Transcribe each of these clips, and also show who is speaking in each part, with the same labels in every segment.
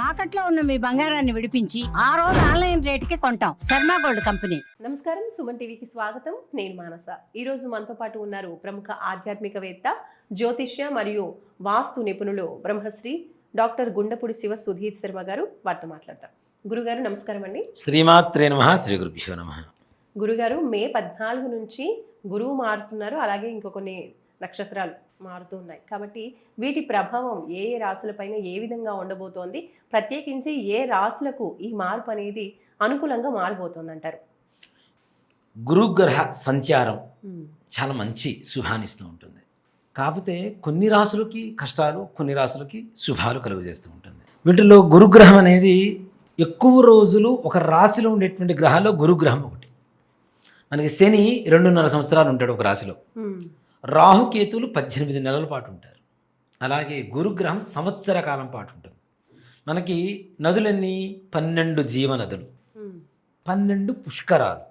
Speaker 1: తాకట్లో ఉన్న మీ బంగారాన్ని విడిపించి ఆ రోజు ఆన్లైన్ రేటుకి కొంటాం. Sharma gold company.
Speaker 2: నమస్కారం సుమన్ టీవీకి స్వాగతం. నేను మానస. ఈ రోజు మనతో పాటు ఉన్నారు ప్రముఖ ఆధ్యాత్మికవేత్త జ్యోతిష్య మరియు వాస్తు నిపుణులు బ్రహ్మశ్రీ డాక్టర్ గుండపుడి శివ సుధీర్ శర్మ గారు వారితో మాట్లాడతాం. గురుగారు నమస్కారం అండి.
Speaker 3: శ్రీమాత్రే నమ శ్రీ గురుభ్యో నమ.
Speaker 2: గురుగారు మే పద్నాలుగు నుంచి గురువు మారుతున్నారు. అలాగే ఇంకో కొన్ని నక్షత్రాలు. మారుతూ ఉన్నాయి కాబట్టి వీటి ప్రభావం ఏ ఏ రాశులపైన ఏ విధంగా ఉండబోతోంది ప్రత్యేకించి ఏ రాశులకు ఈ మార్పు అనేది అనుకూలంగా మారిపోతుంది అంటారు
Speaker 3: గురుగ్రహ సంచారం చాలా మంచి శుభాన్నిస్తూ ఉంటుంది. కాకపోతే కొన్ని రాసులకి కష్టాలు కొన్ని రాసులకి శుభాలు కలుగజేస్తూ ఉంటుంది. వీటిలో గురుగ్రహం అనేది ఎక్కువ రోజులు ఒక రాశిలో ఉండేటువంటి గ్రహాల్లో గురుగ్రహం ఒకటి. మనకి శని రెండున్నర సంవత్సరాలు ఉంటాడు ఒక రాశిలో. రాహుకేతువులు పద్దెనిమిది నెలల పాటు ఉంటారు. అలాగే గురుగ్రహం సంవత్సర కాలం పాటు ఉంటుంది. మనకి నదులన్నీ పన్నెండు జీవనదులు. పన్నెండు పుష్కరాలు.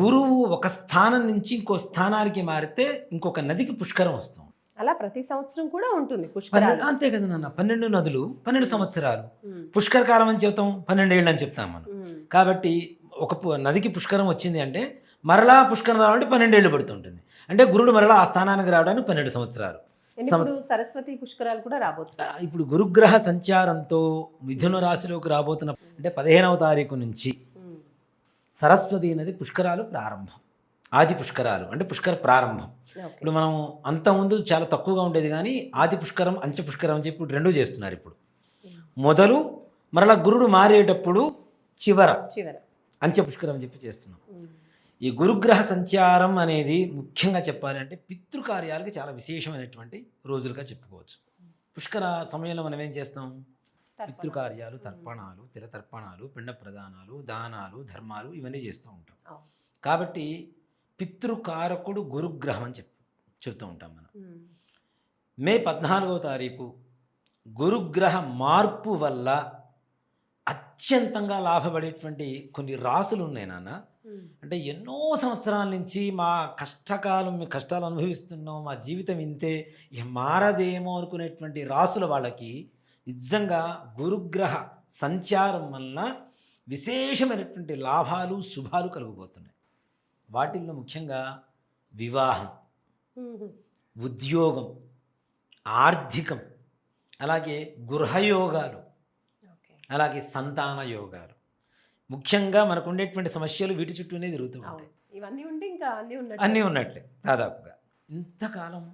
Speaker 3: గురువు ఒక స్థానం నుంచి ఇంకో స్థానానికి మారితే ఇంకొక నదికి పుష్కరం వస్తాం
Speaker 2: అలా ప్రతి సంవత్సరం కూడా ఉంటుంది పుష్కరాలు.
Speaker 3: అంతే కదా నాన్న? పన్నెండు నదులు పన్నెండు సంవత్సరాలు. పుష్కర కాలం అని చెప్తాం పన్నెండు ఏళ్ళు అని చెప్తాం మనం. కాబట్టి ఒక నదికి పుష్కరం వచ్చింది అంటే మరలా పుష్కరం రావాలంటే పన్నెండేళ్ళు పడుతుంటుంది. అంటే గురుడు మరలా ఆ స్థానానికి రావడానికి పన్నెండు సంవత్సరాలు.
Speaker 2: సరస్వతి పుష్కరాలు కూడా రాబోతున్నాయి.
Speaker 3: ఇప్పుడు గురుగ్రహ సంచారంతో మిథున రాశిలోకి రాబోతున్న అంటే పదిహేనవ తారీఖు నుంచి సరస్వతి నది పుష్కరాలు ప్రారంభం. ఆది పుష్కరాలు అంటే పుష్కర ప్రారంభం. ఇప్పుడు మనం అంత ముందు చాలా తక్కువగా ఉండేది కానీ ఆది పుష్కరం అంచె పుష్కరం అని చెప్పి ఇప్పుడు రెండూ చేస్తున్నారు ఇప్పుడు. మొదలు మరలా గురుడు మారేటప్పుడు చివర.
Speaker 2: చివర.
Speaker 3: అంచె పుష్కరం అని చెప్పి చేస్తున్నాం. ఈ గురుగ్రహ సంచారం అనేది ముఖ్యంగా చెప్పాలి అంటే పితృకార్యాలకు చాలా విశేషమైనటువంటి రోజులుగా చెప్పుకోవచ్చు. పుష్కర సమయంలో మనం ఏం చేస్తాం. పితృకార్యాలు తర్పణాలు తిల తర్పణాలు పిండ ప్రదానాలు దానాలు ధర్మాలు ఇవన్నీ చేస్తూ ఉంటాం. కాబట్టి పితృకారకుడు గురుగ్రహం అని చెప్పి చెప్తూ ఉంటాం మనం. మే పద్నాలుగవ తారీఖు గురుగ్రహ మార్పు వల్ల అత్యంతంగా లాభపడేటువంటి కొన్ని రాసులు ఉన్నాయి నాన్న అంటే ఎన్నో సంవత్సరాల నుంచి మా కష్టకాలం మీ కష్టాలు అనుభవిస్తున్నాం మా జీవితం ఇంతే మారదేమో అనుకునేటువంటి రాసుల వాళ్ళకి నిజంగా గురుగ్రహ సంచారం వలన విశేషమైనటువంటి లాభాలు శుభాలు కలుగబోతున్నాయి. వాటిల్లో ముఖ్యంగా వివాహం ఉద్యోగం ఆర్థికం అలాగే గృహయోగాలు. అలాగే సంతాన యోగాలు. ముఖ్యంగా మనకు ఉండేటువంటి సమస్యలు వీటి చుట్టూనే తిరుగుతూ ఉంటాయి.
Speaker 2: ఇవన్నీ ఉండి ఇంకా అన్ని ఉన్నట్టు
Speaker 3: అన్నీ ఉన్నట్లే దాదాపుగా. ఇంతకాలం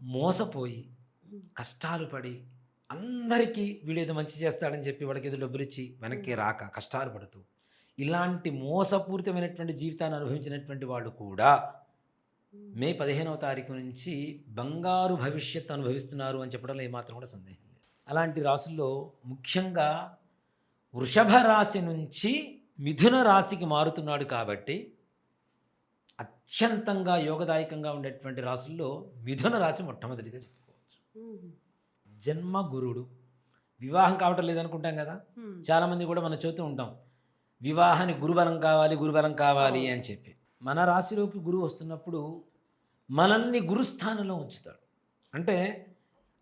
Speaker 3: మోసపోయి కష్టాలు పడి అందరికీ వీడేదో మంచి చేస్తాడని చెప్పి వాడికి ఏదో డబ్బులు ఇచ్చి వెనక్కి రాక కష్టాలు పడుతూ ఇలాంటి మోసపూరితమైనటువంటి జీవితాన్ని అనుభవించినటువంటి వాళ్ళు కూడా మే పదిహేనవ తారీఖు నుంచి బంగారు భవిష్యత్తు అనుభవిస్తున్నారు అని చెప్పడంలో ఏమాత్రం కూడా సందేహం అలాంటి రాసుల్లో ముఖ్యంగా వృషభ రాశి నుంచి మిథున రాశికి మారుతున్నాడు కాబట్టి అత్యంతంగా యోగదాయకంగా ఉండేటువంటి రాసుల్లో మిథున రాశి మొట్టమొదటిగా చెప్పుకోవచ్చు. జన్మ గురుడు. వివాహం కావటం లేదనుకుంటాం కదా? చాలామంది కూడా మనం చూస్తూ ఉంటాం. వివాహానికి గురుబలం కావాలి గురుబలం కావాలి అని చెప్పి. మన రాశిలోకి గురువు వస్తున్నప్పుడు మనల్ని గురుస్థానంలో ఉంచుతాడు. అంటే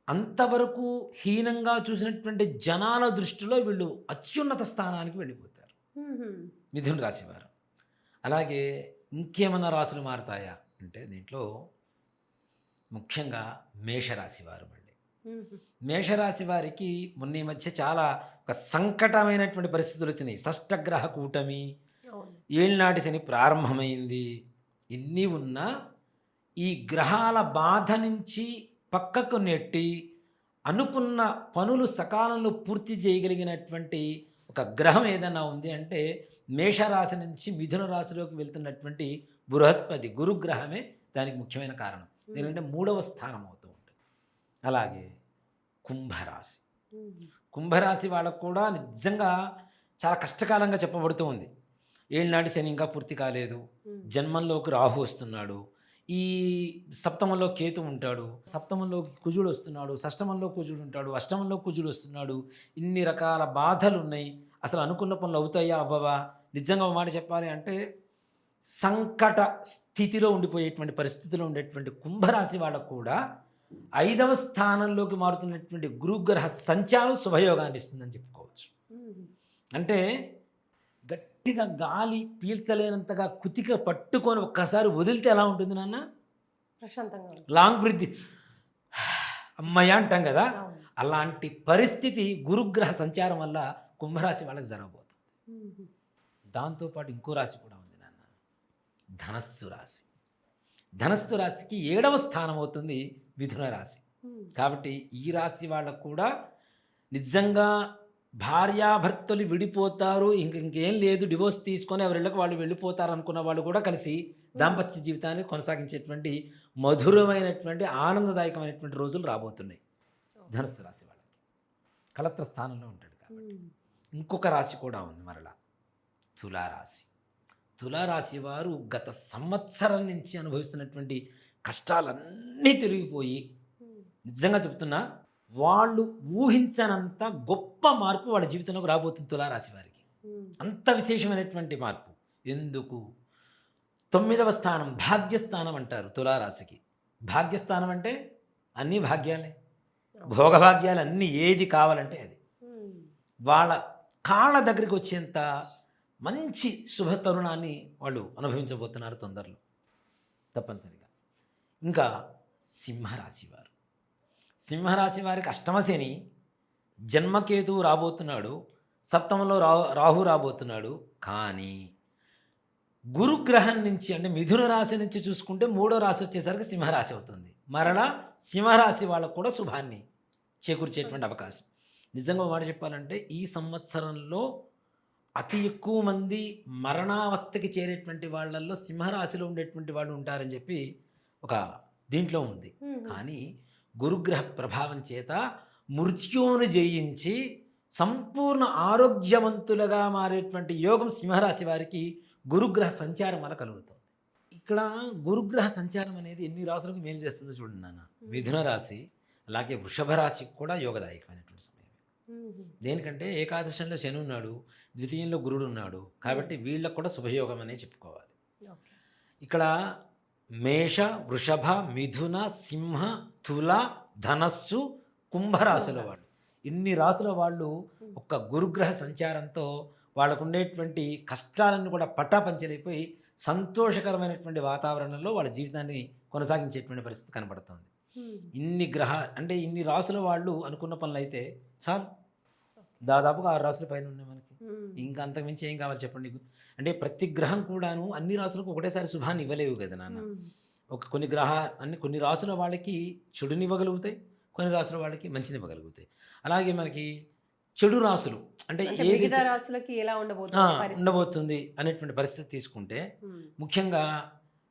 Speaker 3: అంతవరకు హీనంగా చూసినటువంటి జనాల దృష్టిలో వీళ్ళు అత్యున్నత స్థానానికి వెళ్ళిపోతారు. మిథున రాశి వారు అలాగే ఇంకేమన్నా రాశులు మారుతాయా అంటే దీంట్లో ముఖ్యంగా మేషరాశి వారు మళ్ళీ. మేషరాశి వారికి మొన్న ఈ మధ్య చాలా ఒక సంకటమైనటువంటి పరిస్థితులు వచ్చినాయి. షష్టగ్రహ కూటమి. ఏళ్ళనాటి శని ప్రారంభమైంది. ఇన్ని ఉన్నా ఈ గ్రహాల బాధ నుంచి పక్కకు నెట్టి అనుకున్న పనులు సకాలంలో పూర్తి చేయగలిగినటువంటి ఒక గ్రహం ఏదైనా ఉంది అంటే మేషరాశి నుంచి మిథున రాశిలోకి వెళ్తున్నటువంటి బృహస్పతి గురుగ్రహమే దానికి ముఖ్యమైన కారణం. ఎందుకంటే మూడవ స్థానం అవుతూ ఉంటుంది. అలాగే కుంభరాశి. కుంభరాశి వాళ్ళకు కూడా నిజంగా చాలా కష్టకాలంగా చెప్పబడుతూ ఉంది. ఏళ్ళనాటి శని ఇంకా పూర్తి కాలేదు. జన్మంలోకి రాహు వస్తున్నాడు. ఈ సప్తమంలో కేతు ఉంటాడు సప్తమంలో కుజుడు వస్తున్నాడు షష్టమంలో కుజుడు ఉంటాడు అష్టమంలో కుజుడు వస్తున్నాడు ఇన్ని రకాల బాధలు ఉన్నాయి అసలు అనుకున్న పనులు అవుతాయా అవ్వవా? నిజంగా ఒక మాట చెప్పాలి అంటే సంకట స్థితిలో ఉండిపోయేటువంటి పరిస్థితిలో ఉండేటువంటి కుంభరాశి వాళ్ళకు కూడా ఐదవ స్థానంలోకి మారుతున్నటువంటి గురుగ్రహ సంచారం శుభయోగాన్ని ఇస్తుందని చెప్పుకోవచ్చు. అంటే గట్టిగా గాలి పీల్చలేనంతగా కుతిక పట్టుకొని ఒక్కసారి వదిలితే ఎలా ఉంటుంది నాన్న?
Speaker 2: ప్రశాంతంగా.
Speaker 3: లాంగ్ బ్రిడ్జ్ అమ్మయ్య అంటాం కదా. అలాంటి పరిస్థితి గురుగ్రహ సంచారం వల్ల కుంభరాశి వాళ్ళకి జరగబోతుంది. దాంతోపాటు ఇంకో రాశి కూడా ఉంది నాన్న. ధనస్సు రాశి. ధనస్సు రాశికి ఏడవ స్థానం అవుతుంది మిథున రాశి. కాబట్టి ఈ రాశి వాళ్ళకు కూడా నిజంగా భార్యాభర్తలు విడిపోతారు ఇంక ఇంకేం లేదు డివోర్స్ తీసుకొని ఎవరిళ్ళకి వాళ్ళు వెళ్ళిపోతారు అనుకున్న వాళ్ళు కూడా కలిసి దాంపత్య జీవితాన్ని కొనసాగించేటువంటి మధురమైనటువంటి ఆనందదాయకమైనటువంటి రోజులు రాబోతున్నాయి. ధనుస్సు రాశి వాళ్ళకి. కలత్ర స్థానంలో ఉంటాడు కాబట్టి. ఇంకొక రాశి కూడా ఉంది మరలా. తులారాశి. తులారాశి వారు గత సంవత్సరం నుంచి అనుభవిస్తున్నటువంటి కష్టాలన్నీ తొలగిపోయి నిజంగా చెప్తున్నా వాళ్ళు ఊహించనంత గొప్ప మార్పు వాళ్ళ జీవితంలోకి రాబోతుంది తులారాశి వారికి. అంత విశేషమైనటువంటి మార్పు. ఎందుకు? తొమ్మిదవ స్థానం భాగ్యస్థానం అంటారు తులారాశికి. భాగ్యస్థానం అంటే అన్ని భాగ్యాలే. భోగభాగ్యాలు అన్నీ ఏది కావాలంటే అది. వాళ్ళ కాళ్ళ దగ్గరికి వచ్చేంత మంచి శుభ తరుణాన్ని వాళ్ళు అనుభవించబోతున్నారు తొందరలో. తప్పనిసరిగా. ఇంకా సింహరాశి వారు. సింహరాశి వారికి అష్టమశని జన్మకేతువు రాబోతున్నాడు. సప్తమంలో రా రాహు రాబోతున్నాడు. కానీ గురుగ్రహం నుంచి అంటే మిథున రాశి నుంచి చూసుకుంటే మూడో రాశి వచ్చేసరికి సింహరాశి అవుతుంది. మరలా సింహరాశి వాళ్ళకు కూడా శుభాన్ని చేకూర్చేటువంటి అవకాశం. నిజంగా మాట చెప్పాలంటే ఈ సంవత్సరంలో అతి ఎక్కువ మంది మరణావస్థకి చేరేటువంటి వాళ్ళల్లో సింహరాశిలో ఉండేటువంటి వాళ్ళు ఉంటారని చెప్పి ఒక దీంట్లో ఉంది. కానీ గురుగ్రహ ప్రభావం చేత మృత్యువును జయించి సంపూర్ణ ఆరోగ్యవంతులుగా మారేటువంటి యోగం సింహరాశి వారికి గురుగ్రహ సంచారం వల్ల కలుగుతుంది. ఇక్కడ గురుగ్రహ సంచారం అనేది ఎన్ని రాసులకు మేలు చేస్తుందో చూడండి నాన్న. మిథున రాశి అలాగే వృషభ రాశికి కూడా యోగదాయకమైనటువంటి సమయం దేనికంటే ఏకాదశంలో శని ఉన్నాడు ద్వితీయంలో గురుడు ఉన్నాడు కాబట్టి వీళ్ళకు కూడా శుభయోగం అనే చెప్పుకోవాలి. ఇక్కడ మేష వృషభ మిథున సింహ తుల ధనస్సు కుంభరాశుల వాళ్ళు. ఇన్ని రాసుల వాళ్ళు ఒక్క గురుగ్రహ సంచారంతో వాళ్ళకు ఉండేటువంటి కష్టాలను కూడా పటాపంచలైపోయి సంతోషకరమైనటువంటి వాతావరణంలో వాళ్ళ జీవితాన్ని కొనసాగించేటువంటి పరిస్థితి కనబడుతుంది. ఇన్ని గ్రహ అంటే ఇన్ని రాసుల వాళ్ళు అనుకున్న పనులు అయితే చాలు. దాదాపుగా ఆరు రాసుల పైన ఉన్నాయి మనకి. ఇంకా అంతకుమించి ఏం కావాలి చెప్పండి నీకు? అంటే ప్రతి గ్రహం కూడాను అన్ని రాసులకు ఒకటేసారి శుభాన్ని ఇవ్వలేవు కదా నాన్న. ఒక కొన్ని గ్రహ అన్ని కొన్ని రాసుల వాళ్ళకి చెడుని ఇవ్వగలుగుతాయి కొన్ని రాసుల వాళ్ళకి మంచిని ఇవ్వగలుగుతాయి అలాగే మనకి చెడు రాసులు అంటే ఏది
Speaker 2: మిగతా రాశులకి ఎలా ఉండబోతుంది?
Speaker 3: ఉండబోతుంది అనేటువంటి పరిస్థితి తీసుకుంటే
Speaker 2: ఉమ్.
Speaker 3: ముఖ్యంగా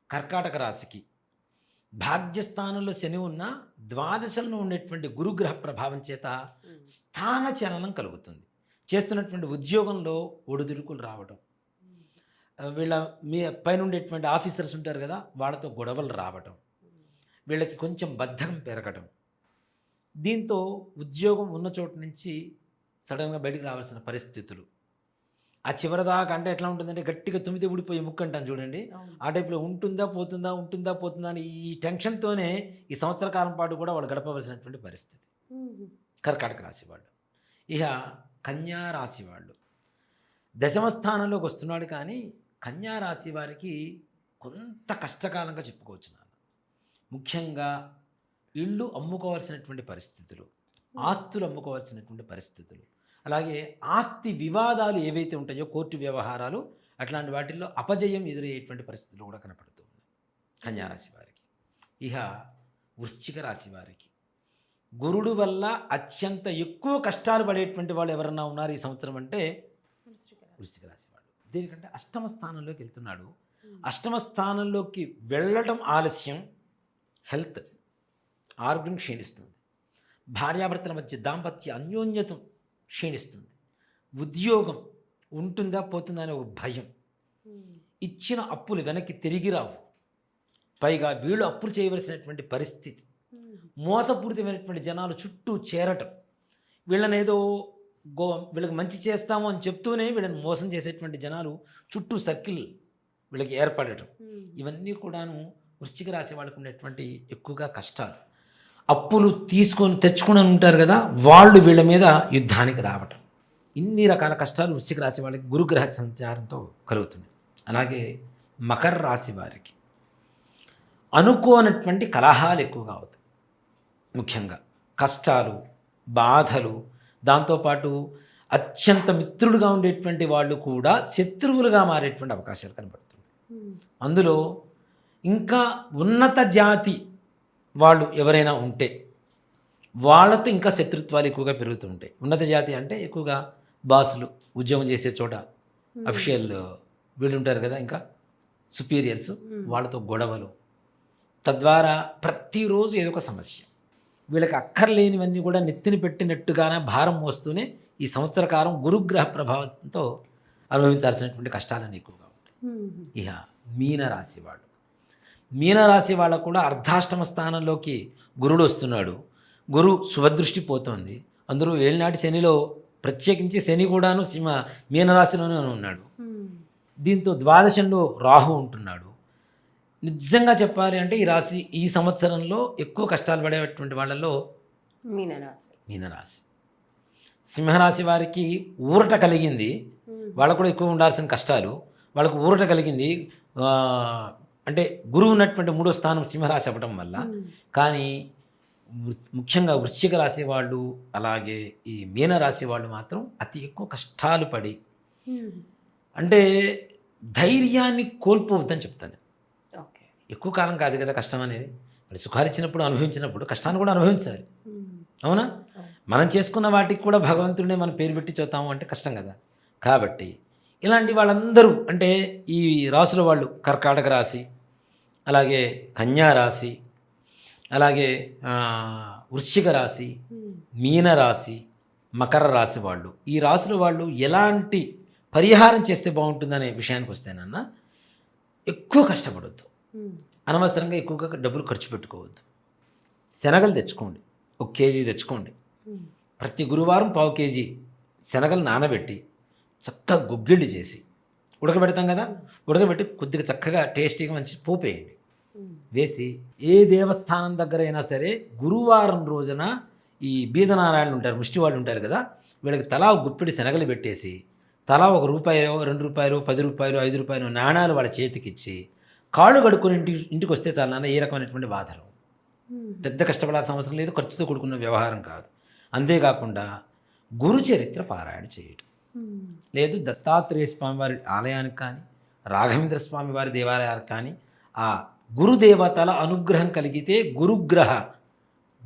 Speaker 3: కర్కాటక రాశికి భాగ్యస్థానంలో శని ఉన్న ద్వాదశంలో ఉండేటువంటి గురుగ్రహ ప్రభావం చేత. స్థాన చలనం కలుగుతుంది. చేస్తున్నటువంటి ఉద్యోగంలో ఒడిదుడుకులు రావడం వీళ్ళ మీ పైన ఉండేటువంటి ఆఫీసర్స్ ఉంటారు కదా వాళ్ళతో గొడవలు రావటం. వీళ్ళకి కొంచెం బద్ధకం పెరగటం. దీంతో ఉద్యోగం ఉన్న చోటు నుంచి సడన్గా బయటికి రావాల్సిన పరిస్థితులు. ఆ చివరిదాకా అంటే ఎట్లా ఉంటుందంటే గట్టిగా తుమ్మితే ఊడిపోయే ముక్కు అంటాను చూడండి. ఆ టైప్లో ఉంటుందా పోతుందా ఉంటుందా పోతుందా అని ఈ టెన్షన్తోనే ఈ సంవత్సర కాలం పాటు కూడా వాళ్ళు గడపవలసినటువంటి పరిస్థితి. కర్కాటక రాశి వాళ్ళు. ఇక కన్యా రాశి వాళ్ళు. దశమ స్థానంలోకి వస్తున్నాడు కానీ కన్యా రాశి వారికి కొంత కష్టకాలంగా చెప్పుకోవచ్చు నాన్న. ముఖ్యంగా ఇల్లు అమ్ముకోవాల్సినటువంటి పరిస్థితులు ఆస్తులు అమ్ముకోవాల్సినటువంటి పరిస్థితులు అలాగే ఆస్తి వివాదాలు ఏవైతే ఉంటాయో కోర్టు వ్యవహారాలు అట్లాంటి వాటిల్లో అపజయం ఎదురయ్యేటువంటి పరిస్థితులు కూడా కనపడుతూ ఉన్నాయి కన్యారాశి వారికి. ఇహ వృశ్చిక రాశి వారికి. గురుడు వల్ల అత్యంత ఎక్కువ కష్టాలు పడేటువంటి వాళ్ళు ఎవరన్నా ఉన్నారు ఈ సంవత్సరం అంటే? వృశ్చిక రాశి దేనికంటే అష్టమ స్థానంలోకి వెళ్తున్నాడు. అష్టమ స్థానంలోకి వెళ్ళటం ఆలస్యం. హెల్త్ ఆరోగ్యం క్షీణిస్తుంది. భార్యాభర్తల మధ్య దాంపత్య అన్యోన్యతం క్షీణిస్తుంది. ఉద్యోగం ఉంటుందా పోతుందా అనే ఒక భయం. ఇచ్చిన అప్పులు వెనక్కి తిరిగి రావు. పైగా వీళ్ళు అప్పులు చేయవలసినటువంటి పరిస్థితి. మోసపూరితమైనటువంటి జనాలు చుట్టూ చేరటం. వీళ్ళని ఏదో గో వీళ్ళకి మంచి చేస్తాము అని చెప్తూనే వీళ్ళని మోసం చేసేటువంటి జనాలు చుట్టూ సర్కిల్ వీళ్ళకి ఏర్పడటం. ఇవన్నీ కూడాను వృశ్చిక రాశి వాళ్ళకు ఉండేటువంటి ఎక్కువగా కష్టాలు. అప్పులు తీసుకొని తెచ్చుకుని ఉంటారు కదా వాళ్ళు వీళ్ళ మీద యుద్ధానికి రావటం. ఇన్ని రకాల కష్టాలు వృశ్చిక రాశి వాళ్ళకి గురుగ్రహ సంచారంతో కలుగుతుంది. అలాగే మకర రాశి వారికి అనుకోనటువంటి కలహాలు ఎక్కువగా అవుతాయి. ముఖ్యంగా కష్టాలు బాధలు దాంతోపాటు అత్యంత మిత్రులుగా ఉండేటువంటి వాళ్ళు కూడా శత్రువులుగా మారేటువంటి అవకాశాలు కనబడుతుంది అందులో ఇంకా ఉన్నత జాతి వాళ్ళు ఎవరైనా ఉంటే వాళ్ళతో ఇంకా శత్రుత్వాలు ఎక్కువగా పెరుగుతుంటాయి ఉన్నత జాతి అంటే ఎక్కువగా బాసులు ఉద్యోగం చేసే చోట అఫిషియల్ వీళ్ళు ఉంటారు కదా ఇంకా సుపీరియర్స్ వాళ్ళతో గొడవలు. తద్వారా ప్రతిరోజు ఏదో ఒక సమస్య. వీళ్ళకి అక్కర్లేనివన్నీ కూడా నెత్తిన పెట్టినట్టుగానే భారం మోస్తూనే ఈ సంవత్సర కాలం గురుగ్రహ ప్రభావంతో అనుభవించాల్సినటువంటి కష్టాలను ఎక్కువగా ఉంటాయి. ఇక మీనరాశి వాళ్ళు. మీనరాశి వాళ్ళకు కూడా అర్ధాష్టమ స్థానంలోకి గురుడు వస్తున్నాడు. గురు శుభదృష్టి పోతోంది. అందులో ఏళ్ళనాటి శనిలో ప్రత్యేకించి శని కూడాను సింహ మీనరాశిలోనే ఉన్నాడు. దీంతో ద్వాదశంలో రాహు ఉంటున్నాడు. నిజంగా చెప్పాలి అంటే ఈ రాశి ఈ సంవత్సరంలో ఎక్కువ కష్టాలు పడేటువంటి వాళ్ళలో
Speaker 2: మీనరాశి.
Speaker 3: మీనరాశి. సింహరాశి వారికి ఊరట కలిగింది. వాళ్ళకు కూడా ఎక్కువ ఉండాల్సిన కష్టాలు. వాళ్ళకు ఊరట కలిగింది. అంటే గురువు ఉన్నటువంటి మూడో స్థానం సింహరాశి అవ్వడం వల్ల. కానీ ముఖ్యంగా వృశ్చిక రాశి వాళ్ళు అలాగే ఈ మీనరాశి వాళ్ళు మాత్రం అతి ఎక్కువ కష్టాలు పడి. అంటే ధైర్యాన్ని కోల్పోవద్దని చెప్తాను. ఎక్కువ కాలం కాదు కదా కష్టం అనేది. మరి సుఖాలు ఇచ్చినప్పుడు అనుభవించినప్పుడు కష్టాన్ని కూడా అనుభవించాలి. అవునా? మనం చేసుకున్న వాటికి కూడా భగవంతుడినే మనం పేరు పెట్టి చూద్దాము అంటే కష్టం కదా. కాబట్టి ఇలాంటి వాళ్ళందరూ అంటే ఈ రాసుల వాళ్ళు కర్కాటక రాశి అలాగే కన్యా రాశి అలాగే వృశ్చిక రాశి మీన రాశి మకర రాశి వాళ్ళు. ఈ రాసుల వాళ్ళు ఎలాంటి పరిహారం చేస్తే బాగుంటుందనే విషయానికి వస్తేనన్న ఎక్కువ కష్టపడొద్దు. అనవసరంగా ఎక్కువగా డబ్బులు ఖర్చు పెట్టుకోవద్దు. శనగలు తెచ్చుకోండి. ఒక కేజీ తెచ్చుకోండి. ప్రతి గురువారం పావు కేజీ శనగలు నానబెట్టి చక్కగా గుగ్గిళ్ళు చేసి ఉడకబెడతాం కదా? ఉడకబెట్టి కొద్దిగా చక్కగా టేస్టీగా మంచి పోపు వేయండి. వేసి ఏ దేవస్థానం దగ్గర అయినా సరే గురువారం రోజున ఈ బీదనారాయణలు ఉంటారు ముష్టి వాళ్ళు ఉంటారు కదా? వీళ్ళకి తలా గుప్పిడి శనగలు పెట్టేసి తలా ఒక రూపాయలు రెండు రూపాయలు పది రూపాయలు ఐదు రూపాయలు నాణాలు వాళ్ళ చేతికిచ్చి కాళ్ళు కడుక్కుని ఇంటి ఇంటికి వస్తే చాలా నాన్న ఏ రకమైనటువంటి బాధలు? పెద్ద కష్టపడాల్సిన అవసరం లేదు ఖర్చుతో కూడుకున్న వ్యవహారం కాదు. అంతేకాకుండా గురు చరిత్ర పారాయణ చేయటం. లేదు దత్తాత్రేయ స్వామి వారి ఆలయానికి కానీ రాఘవేంద్ర స్వామి వారి దేవాలయానికి కానీ ఆ గురుదేవతల అనుగ్రహం కలిగితే గురుగ్రహ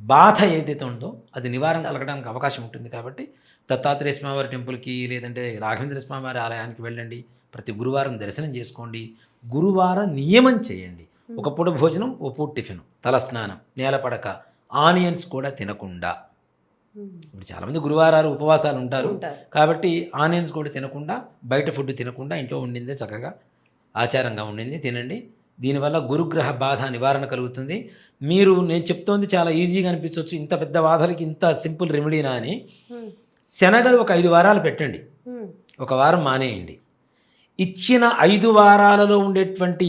Speaker 3: బాధ ఏదైతే ఉందో అది నివారణ కలగడానికి అవకాశం ఉంటుంది కాబట్టి దత్తాత్రేయ స్వామి వారి టెంపుల్కి లేదంటే రాఘవేంద్ర స్వామి వారి ఆలయానికి వెళ్ళండి ప్రతి గురువారం దర్శనం చేసుకోండి గురువార నియమం చేయండి. ఒక పూట భోజనం ఒక పూట టిఫిన్. తలస్నానం. నేలపడక ఆనియన్స్ కూడా తినకుండా. ఇప్పుడు చాలామంది గురువారాలు ఉపవాసాలు ఉంటారు. కాబట్టి ఆనియన్స్ కూడా తినకుండా బయట ఫుడ్ తినకుండా ఇంట్లో ఉండిందే చక్కగా ఆచారంగా ఉండింది. తినండి. దీనివల్ల గురుగ్రహ బాధ నివారణ కలుగుతుంది. మీరు నేను చెప్తోంది చాలా ఈజీగా అనిపించవచ్చు. ఇంత పెద్ద బాధలకి ఇంత సింపుల్ రెమెడీనా అని. శనగలు ఒక ఐదు వారాలు పెట్టండి. ఒక వారం మానేయండి. ఇచ్చిన ఐదు వారాలలో ఉండేటువంటి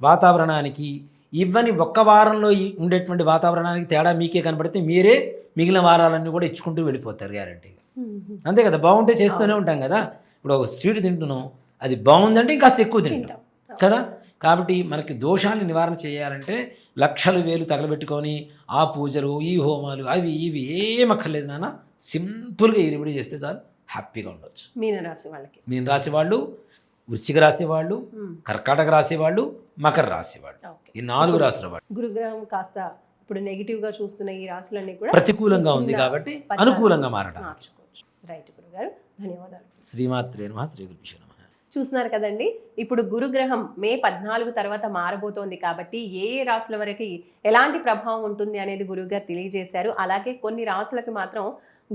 Speaker 3: వాతావరణానికి ఇవ్వని ఒక్క వారంలో ఉండేటువంటి వాతావరణానికి తేడా మీకే కనపడితే మీరే మిగిలిన వారాలన్నీ కూడా ఇచ్చుకుంటూ వెళ్ళిపోతారు గ్యారంటీగా అంతే కదా బాగుంటే చేస్తూనే ఉంటాం కదా. ఇప్పుడు ఒక స్వీట్ తింటున్నాం అది బాగుందంటే ఇంకాస్త ఎక్కువ తింటాం. కదా? కాబట్టి మనకి దోషాన్ని నివారణ చేయాలంటే లక్షలు వేలు తగలబెట్టుకొని ఆ పూజలు ఈ హోమాలు అవి ఇవి ఏం అక్కర్లేదు నాన్న. సింపుల్గా ఈ రెమెడీ చేస్తే చాలు హ్యాపీగా ఉండొచ్చు.
Speaker 2: మీనరాశి వాళ్ళకి.
Speaker 3: మీన రాశి వాళ్ళు వృశ్చిక రాశి వాళ్ళు కర్కాటక రాశి వాళ్ళు మకర రాశి వాళ్ళు. ఈ నాలుగు రాశుల వాళ్ళు.
Speaker 2: గురుగ్రహం కాస్త ఇప్పుడు నెగిటివ్గా చూస్తున్న ఈ రాశులన్నీ కూడా
Speaker 3: ప్రతికూలంగా ఉంది కాబట్టి అనుకూలంగా మారడం
Speaker 2: మార్చుకోవచ్చు. రైట్ గురుగారు. ధన్యవాదాలు.
Speaker 3: శ్రీమాత్రే నమ శ్రీ నమః.
Speaker 2: చూస్తున్నారు కదండి ఇప్పుడు గురుగ్రహం మే పద్నాలుగు తర్వాత మారబోతోంది కాబట్టి ఏ ఏ రాసుల వరకు ఎలాంటి ప్రభావం ఉంటుంది అనేది గురువుగారు తెలియజేశారు. అలాగే కొన్ని రాసులకు మాత్రం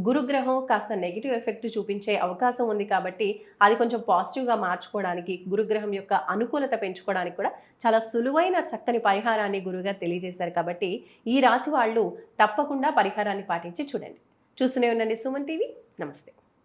Speaker 2: గురుగ్రహం కాస్త నెగిటివ్ ఎఫెక్ట్ చూపించే అవకాశం ఉంది కాబట్టి అది కొంచెం పాజిటివ్గా మార్చుకోవడానికి గురుగ్రహం యొక్క అనుకూలత పెంచుకోవడానికి కూడా చాలా సులువైన చక్కని పరిహారాన్ని గురువుగారు తెలియజేశారు కాబట్టి ఈ రాశి వాళ్ళు తప్పకుండా పరిహారాన్ని పాటించి చూడండి. చూస్తూనే ఉండండి సుమన్ టీవీ. నమస్తే.